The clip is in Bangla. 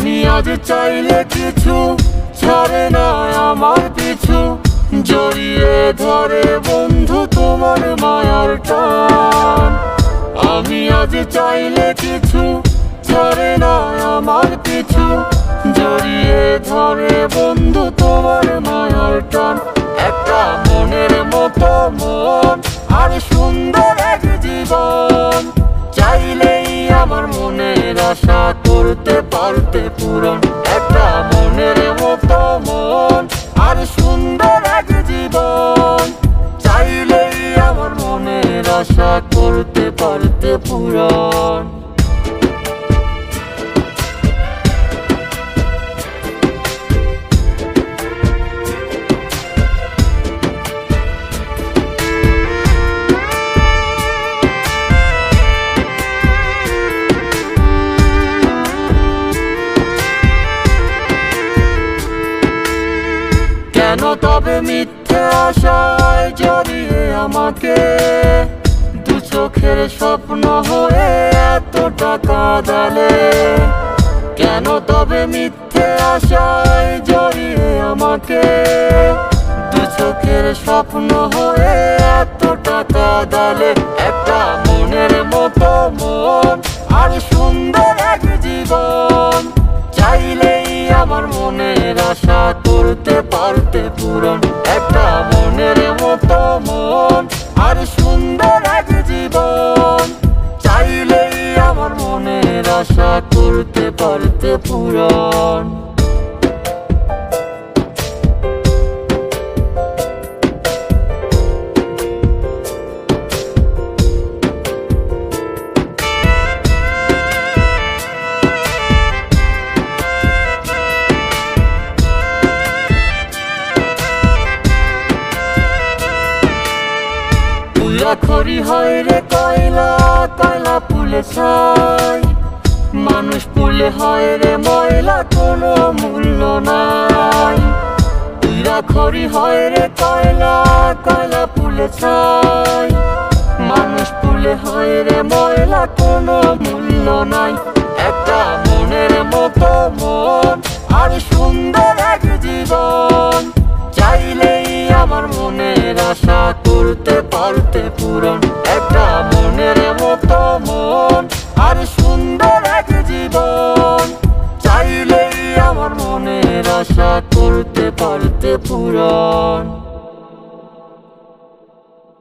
আজ চাইলে কিছু ছাড়ে না আমার পিছু। জড়িয়ে ধরে বন্ধু তোমার মায়ার টান। আমি আজ চাইলে কিছু ছাড়ে না আমার পিছু। জড়িয়ে ধরে বন্ধু তোমার মায়ার টান। একটা মনের মতো মন, আর সুন্দর পূরণ একটা মনের মতো মন আর সুন্দর এক কেন তবে মিথ্যে আশায় জড়িয়ে আমাকে? দু চোখের স্বপ্ন হয়ে এত টাকা দালে কেন তবে মিথ্যে আশায় জড়িয়ে আমাকে? দু চোখের স্বপ্ন হয়ে এত টাকা সুন্দর এক জীবন চাইলেই আমার মনের আশা করতে পারতে পূরণ। তুইরা খড়ি হয় রে কয়লা কয়লা পুলে ছাই। মানুষ পুলে হয় রে ময়লা, কোনো মূল্য নাই। তুইরা খড়ি হয় রে কয়লা কয়লা পুলে ছাই। মানুষ পুলে হয় রে ময়লা, কোনো মূল্য নাই। একটা আশা করতে পারতে পূরণ।